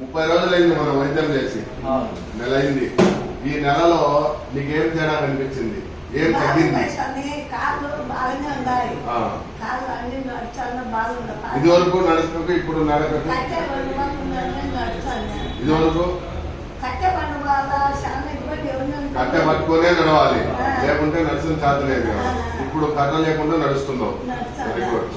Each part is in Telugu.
ముప్పై రోజులైంది మనం వైద్యం చేసి. నెల అయింది ఈ నెలలో నీకేం తేడా కనిపించింది? ఏం తగ్గింది? నడుచాను ఇది వరకు ఇప్పుడు నడకకు? కట్టె నడుచాను. ఇది వరకు కట్టె కట్టె పట్టుకునే నడవాలి. లేకుంటే నడుచుకుని చేత లేదు. ఇప్పుడు కర్ర లేకుండా నడుస్తున్నావు. వెరీ గుడ్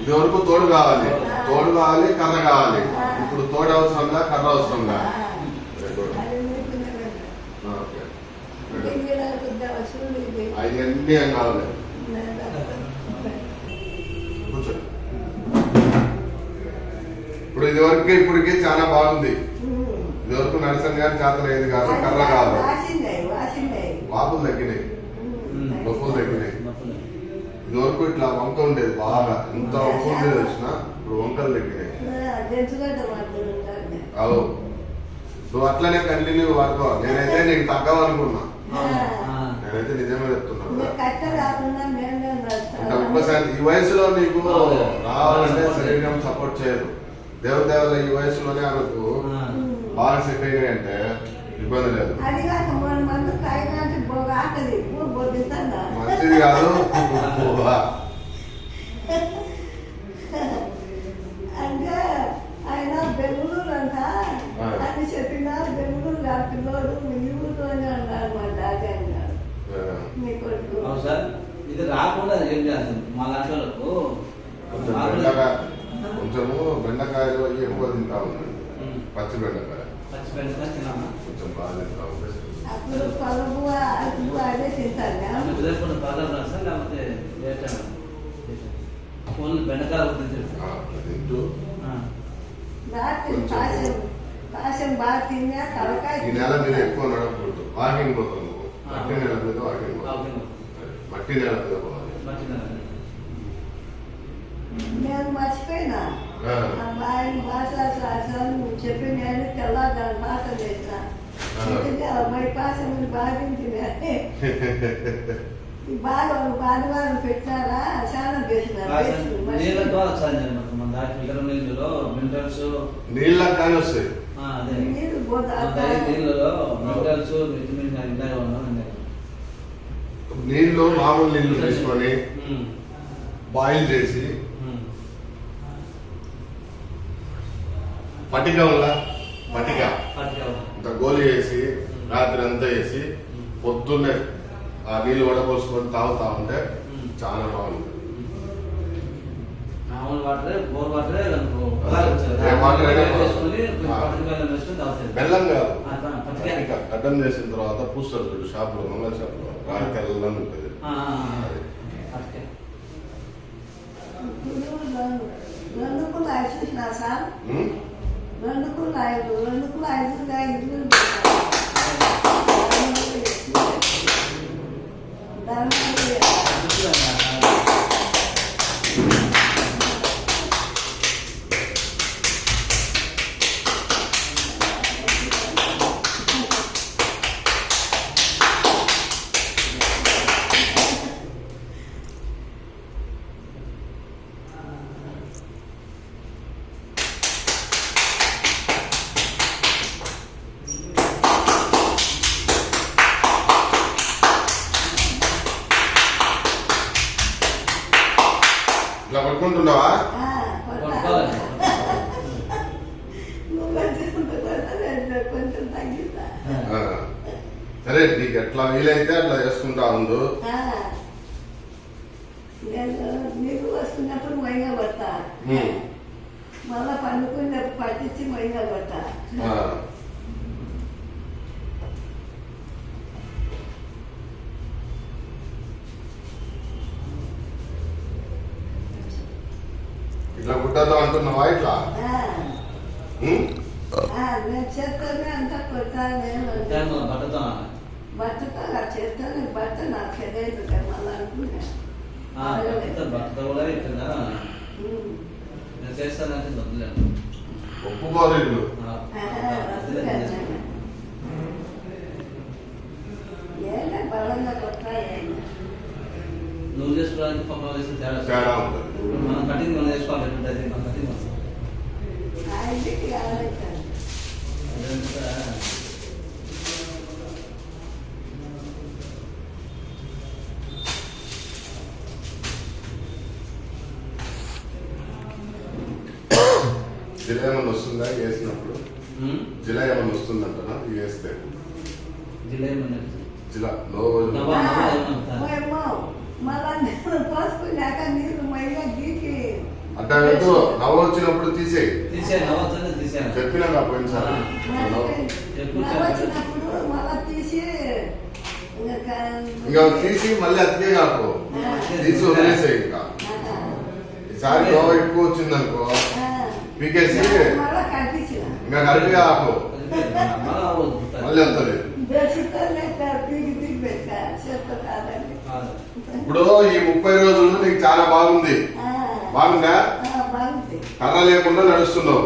ఇది తోడు కావాలి. తోడు కావాలి కర్ర కావాలి. ఇప్పుడు తోడు అవసరంగా కర్ర అవసరంగా అవన్నీ ఏం కావాలి ఇప్పుడు ఇది వరకు ఇప్పటికే చాలా బాగుంది. ఇది వరకు నరసన్ గారి జాతర ఏది కాదు కర్ర కావాలి వాపులు తగ్గినాయి. నొప్పులు తగ్గినాయి. ఇది వరకు ఇట్లా వంక ఉండేది బాగా. ఎంత వంక ఉండేది వచ్చిన ఇప్పుడు వంకలు తగ్గినాయి. అవు నువ్వు అట్లనే కంటిన్యూ వాడుకో నేనైతే నీకు తగ్గవనుకున్నా. నేనైతే నిజమే చెప్తున్నా. ఒక్కసారి ఈ వయసులో నీకు రావాలంటే శరీరం సపోర్ట్ చేయదు. దేవదేవుల ఈ వయసులోనే ఆమెకు బాగా సెట్ అయినాయి అంటే ఇబ్బంది లేదు. మంచిది కాదు. అంటే ఆయన బెంగళూరు అంట. అని చెప్పిన బెంగళూరు పిల్లోడు మీ ఊరిలోనే అన్నాడు మా డాడీ అన్నాడు. మీ కొడుకు. అవును సార్ ఇది రాకుండా ఏం చేస్తుంది మా లాంటి కొంచెము బెండకాయలు అవి ఎక్కువ తింటా ఉన్నాయి ఉమ్. పచ్చి బెండకాయ. బెండకాయ తిన్నామా కొంచెం అప్పుడు పలుపు అప్పుడు అదే తింటాను ఆమె ఉదయపూట లేకపోతే అట్లా తింటూ రాత్రి పాశం పాశం బాగా తిన్నా తలకాయ ఈ నెల మీద ఎక్కువ నడకూడదు వాకింగ్ పోతాం నువ్వు మట్టి నెల మీద వాకింగ్ పోతాం Walking. మట్టి నెల మీద పోవాలి. మంచిది నేను మర్చిపోయినా. ఆ. ఆ బాయ్ భాష నువ్వు చెప్పి నేను తెల్లారి భాష చేసిన. అమ్మాయి భాష ముందు బాధించింది. ఈ బాగా బాధవారం పెట్టినారా చాలా చేసినారు నీళ్ళ నీళ్ళలో మినరల్స్ నీళ్ళకి కానీ వస్తాయి. అదే. నీళ్ళు పోతా నీళ్ళలో మినరల్స్ విటమిన్ ఇందాక ఉన్నాను నీళ్ళు మామూలు నీళ్ళు తీసుకొని బాయిల్ చేసి పటిక ఉందా పటిక ఇంత గోలి వేసి రాత్రి అంతా వేసి పొద్దున్నే ఆ నీళ్ళు వడపోసుకొని తాగుతా ఉంటే చాలా బాగుంది తాగుతారు బెల్లం కాదు గడ్డం చేసిన తర్వాత పూస్తారు చూడు షాపులో మంగళ షాపులో రాయి తెల్లని ఉంటుంది చూసినా సార్? రెండు కులాయిలు రెండు కులాయిలుగా ఇల్లు దాని ఆ. సరే నీకు ఎట్లా వీలైతే అట్లా చేసుకుంటా ఉండు. నీకు వస్తున్నప్పుడు మైగా పడతా ఉమ్. మళ్ళా పండుకునేటప్పుడు పట్టించి మైగా పడతా వదిలేసాను. ఏంటో బలంగా కొడతా వేసుకోవడానికి పక్కన వేసుకుని తేడా తేడా ఉంటుంది మనం కటింగ్ మనం వేసుకోవాలి ఎట్లుంటుంది మన కటింగ్ జిలా ఏమన్నా వస్తుందా వేసినప్పుడు? జిలా ఏమన్నా వస్తుందంటనా ఇది వేస్తే జిల్లా. జిలా లో నవ్వా, నవ్వా ఏమన్నా ఏమో మళ్ళా నేను పోసుకున్నాక నీళ్ళు మళ్ళీ గీకి పెట్టు నవ్వు వచ్చినప్పుడు తీసేయి తీసే నవ్వచ్చని తీసాను చెప్పినా పోయినసారి మళ్ళా తీసి ఇంకా ఇంకా తీసి మళ్ళీ అతికే కాకు. తీసి వదిలేసేయి ఇంకా. ఈసారి గోవా ఎక్కువ వచ్చిందనుకో. పీకేసి మళ్ళా కట్టించిన ఇంకా కలిపి ఆకు మళ్ళీ కాదండి. ఇప్పుడు ఈ ముప్పై రోజులు నీకు చాలా బాగుంది. బాగుందా? కర్ర లేకుండా నడుస్తున్నావు.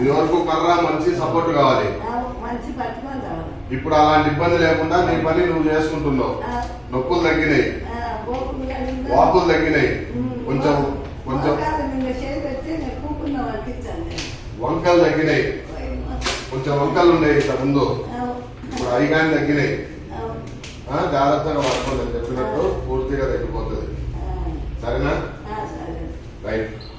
ఇది వరకు కర్ర మంచి సపోర్ట్ కావాలి. ఇప్పుడు అలాంటి ఇబ్బంది లేకుండా నీ పని నువ్వు చేసుకుంటున్నావు. నొప్పులు తగ్గినాయి. వాపులు తగ్గినాయి. కొంచెం కొంచెం. వంకలు తగ్గినాయి. కొంచెం వంకలు ఉన్నాయి ఇంత ముందు. ఇప్పుడు అవి కానీ తగ్గినాయి జాగ్రత్తగా పట్టుకోండి చెప్పినట్టు పూర్తిగా తగ్గిపోతుంది. సరేనా? ఆ, సరే రైట్